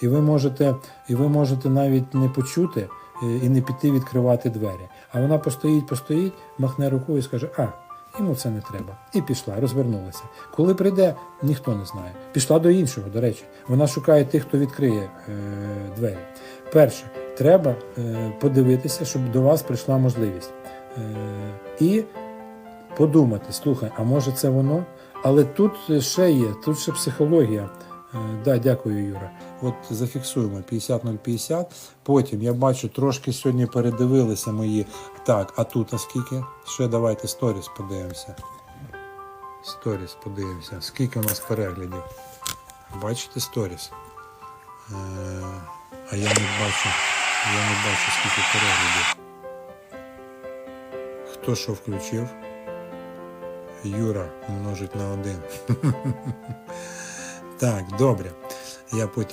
І ви можете, і ви можете навіть не почути е, і не піти відкривати двері. А вона постоїть, постоїть, махне рукою і скаже: А, йому це не треба. І пішла, розвернулася. Коли прийде, ніхто не знає. Пішла до іншого, до речі. Вона шукає тих, хто відкриє е, двері. Перше, треба е, подивитися, щоб до вас прийшла можливість. Е, і подумати, слухай, а може це воно? Але тут ще є, тут ще психологія. Е, Да, дякую, Юра. От зафіксуємо 50 050. Потім я бачу, трошки сьогодні передивилися мої. Так, а тут а скільки? Ще давайте сторіс подивимося. Сторіс подивимося. Скільки у нас переглядів? Бачите сторіс? Е, а я не бачу. Я не бачу, скільки переглядів. Хто що включив? Юра множить на один. так, добре. Я потім